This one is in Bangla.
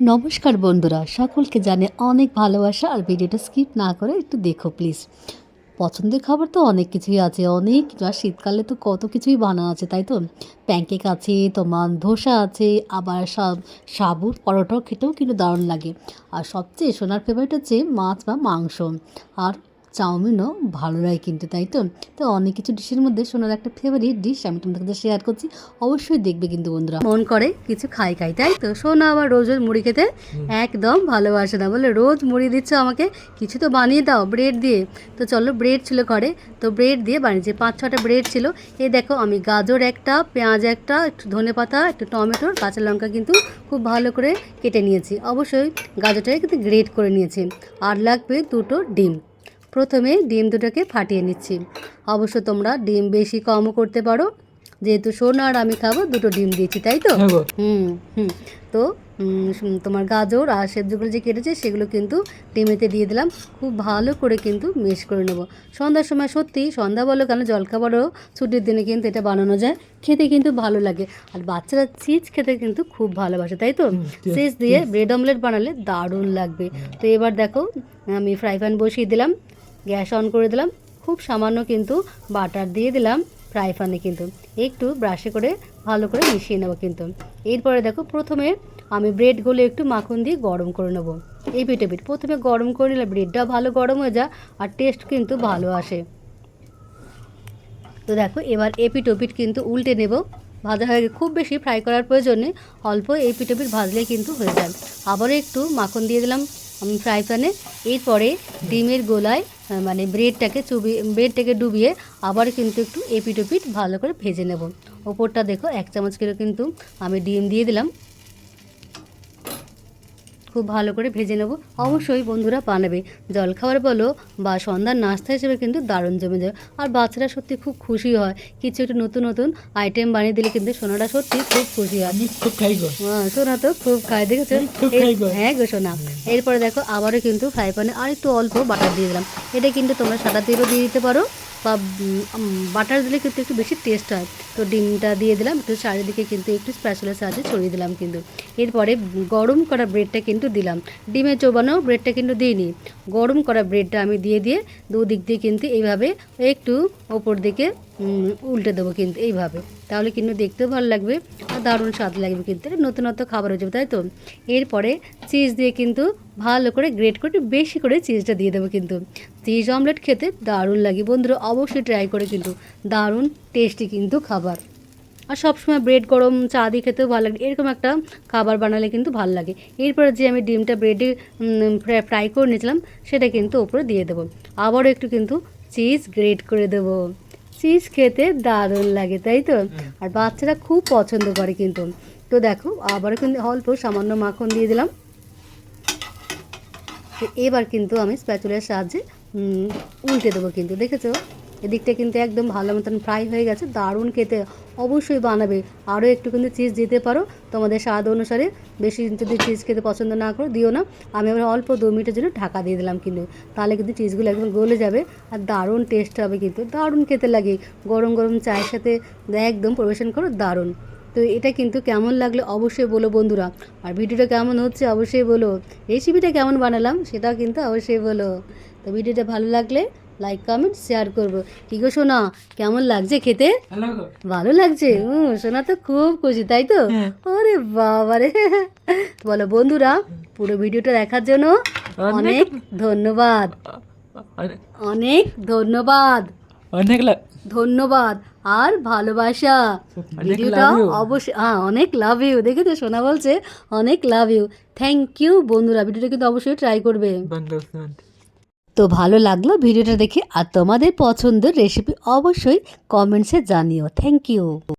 নমস্কার বন্ধুরা, সকলকে জানে অনেক ভালোবাসা, আর ভিডিওটা স্কিপ না করে একটু দেখো প্লিজ পছন্দের খাবার তো অনেক কিছুই আছে, অনেক আর শীতকালে তো কত কিছুই বানা আছে, তাই তো? প্যানকেক আছে, তোমার ধোসা আছে, আবার সাবুর পরোটাও খেতেও কিন্তু দারুণ লাগে। আর সবচেয়ে সোনার ফেভারিট হচ্ছে মাছ বা মাংস। আর চাউমিনও ভালো লাগে কিন্তু তাই তো? তো অনেক কিছু ডিশের মধ্যে সোনার একটা ফেভারিট ডিশ আমি তোমাদের সাথে শেয়ার করছি অবশ্যই দেখবে কিন্তু বন্ধুরা। মন করে কিছু খাই খাই তাই তো? সোনা আবার রোজ রোজ মুড়ি খেতে একদম ভালোবাসে না বলে রোজ মুড়ি দিচ্ছ আমাকে কিছু তো বানিয়ে দাও ব্রেড দিয়ে। তো চলো ব্রেড ছিল ঘরে তো ব্রেড দিয়ে বানিয়েছি পাঁচ ছটা ব্রেড ছিল। এই দেখো আমি গাজর একটা পেঁয়াজ একটা একটু ধনে পাতা একটু টমেটো কাঁচা লঙ্কা কিন্তু খুব ভালো করে কেটে নিয়েছি। অবশ্যই গাজরটাকে কিন্তু গ্রেট করে নিয়েছি। আর লাগবে দুটো ডিম। প্রথমে ডিম দুটোকে ফাটিয়ে নিচ্ছি। অবশ্য তোমরা ডিম বেশি কমও করতে পারো। যেহেতু সোনা আর আমি খাব দুটো ডিম দিয়েছি তাই তো? হ্যাঁ। হুম হুম। তো তোমার গাজর আর সেদ্ধগুলো যে কেটেছে সেগুলো কিন্তু ডিমেতে দিয়ে দিলাম। খুব ভালো করে কিন্তু মিক্স করে নেব। সন্ধ্যার সময় সত্যি সন্ধ্যা বলো কেন জলখাবারও ছুটির দিনে কিন্তু এটা বানানো যায়। খেতে কিন্তু ভালো লাগে। আর বাচ্চারা চিজ খেতে কিন্তু খুব ভালোবাসে তাই তো? চিজ। দিয়ে ব্রেড অমলেট বানালে দারুণ লাগবে। তো এবার দেখো আমি ফ্রাই প্যান বসিয়ে দিলাম। গ্যাস অন করে দিলাম। খুব সামান্য কিন্তু বাটার দিয়ে দিলাম, ফ্রাই প্যানে কিন্তু। একটু ব্রাশে করে ভালো করে মিশিয়ে নেব কিন্তু। এরপরে দেখো প্রথমে আমি ব্রেডগুলো একটু মাখন দিয়ে গরম করে নেব। এই পিঠে পিঠ প্রথমে গরম করে নিলে ব্রেডটা ভালো গরম হয়ে যায় আর টেস্ট কিন্তু ভালো আসে। তো দেখো এবার এপিট ওপিট কিন্তু উল্টে নেব। ভাজা হয়ে খুব বেশি ফ্রাই করার প্রয়োজন অল্প এপিট ওপিট ভাজলে কিন্তু হয়ে যায়। আবারও একটু মাখন দিয়ে দিলাম। আমি ফ্রাই প্যানে এরপরে ডিমের গোলায় মানে ব্রেডটাকে চুবিয়ে ব্রেডটাকে ডুবিয়ে আবার কিন্তু একটু এপিট ওপিট ভালো করে ভেজে নেব। ওপরটা দেখো, এক চামচ করে কিন্তু আমি ডিম দিয়ে দিলাম। খুব ভালো করে ভেজে নেব। অবশ্যই বন্ধুরা বানাবে। জলখাবার বলো বা সন্ধ্যার নাস্তা হিসেবে কিন্তু দারুণ জমে যায়। আর বাচ্চারা সত্যি খুব খুশি হয়। কিছু একটু নতুন নতুন আইটেম বানিয়ে দিলে কিন্তু সোনাটা সত্যি খুব খুশি হয়। আমি খুব খাই হ্যাঁ, সোনা তো খুব খায় দেখেছ। হ্যাঁ গো সোনা। এরপরে দেখো আবারও কিন্তু ফ্রাই প্যানে আর একটু অল্প বাটার দিয়ে দিলাম। এটা কিন্তু তোমরা সাদা তেলও দিয়ে দিতে পারো। বা বাটার দিলে কিন্তু একটু বেশি টেস্ট হয়। তো ডিমটা দিয়ে দিলাম, তো চারিদিকে কিন্তু একটু স্প্যাচুলার সাহায্যে ছড়িয়ে দিলাম কিন্তু। এরপরে গরম করা ব্রেডটা কিন্তু দিলাম। ডিমে চোবানো ব্রেডটা কিন্তু দিইনি। গরম করা ব্রেডটা আমি দিয়ে দিয়ে দুদিক দিয়ে কিন্তু এইভাবে একটু ওপর দিকে উল্টে দেবো কিন্তু এইভাবে। তাহলে কিন্তু দেখতেও ভালো লাগবে আর দারুণ স্বাদ লাগবে কিন্তু। নতুনত্ব খাবার হয়ে যাবে, তাই তো? এরপরে চিজ দিয়ে কিন্তু ভালো করে গ্রেট করে বেশি করে চিজটা দিয়ে দেবো কিন্তু। চিজ অমলেট খেতে দারুণ লাগে বন্ধুরা অবশ্যই ট্রাই করে কিন্তু। দারুণ টেস্টি কিন্তু খাবার। আর সবসময় ব্রেড গরম চা দিয়ে খেতেও ভালো লাগে। এরকম একটা খাবার বানালে কিন্তু ভালো লাগে। এরপরে যে আমি ডিমটা ব্রেডে ফ্রাই করে নিয়েছিলাম সেটা কিন্তু ওপরে দিয়ে দেবো। আবারও একটু কিন্তু চিজ গ্রেট করে দেবো। চিজ খেতে দারুণ লাগে তাই তো? আর বাচ্চারা খুব পছন্দ করে কিন্তু। তো দেখো আবারও কিন্তু অল্প সামান্য মাখন দিয়ে দিলাম। এবার কিন্তু আমি স্প্যাচুলার সাহায্যে উল্টে দেবো কিন্তু, দেখেছ? এদিকটা কিন্তু একদম ভালো মতন ফ্রাই হয়ে গেছে, দারুণ খেতে অবশ্যই বানাবে। আরও একটু কিন্তু চিজ দিতে পারো, তোমাদের স্বাদ অনুসারে। বেশি যদি চিজ খেতে পছন্দ না করো, দিও না। আমি আবার অল্প দু মিনিটের জন্য ঢাকা দিয়ে দিলাম কিন্তু, তাহলে কিন্তু চিজগুলো একদম গলে যাবে আর দারুণ টেস্ট হবে কিন্তু, দারুণ খেতে লাগে। গরম গরম চায়ের সাথে একদম পরিবেশন করো, দারুণ। তো এটা কিন্তু কেমন লাগল অবশ্যই বলো বন্ধুরা। আর ভিডিওটা কেমন হচ্ছে অবশ্যই বলো। রেসিপিটা কেমন বানালাম সেটাও কিন্তু অবশ্যই বলো। তো ভিডিওটা ভালো লাগলে লাইক কমেন্ট শেয়ার করব। কি গো শোনা কেমন লাগছে খেতে? ভালো লাগছে। হুম শোনা তো খুব খুশি তাই তো? হ্যাঁ। ওরে বাবারে বলো বন্ধুরা পুরো ভিডিওটা দেখার জন্য অনেক ধন্যবাদ। অনেক অনেক ধন্যবাদ। অনেক ধন্যবাদ। আর ভালোবাসা। ভিডিওটা অবশ্যই হ্যাঁ অনেক লাভ ইউ দেখে তো সোনা বলছে অনেক লাভ ইউ থ্যাংক ইউ বন্ধুরা। ভিডিওটা কিন্তু অবশ্যই ট্রাই করবে। তো ভালো লাগল ভিডিওটা দেখে আর তোমাদের পছন্দের রেসিপি অবশ্যই কমেন্টসে জানিও। Thank you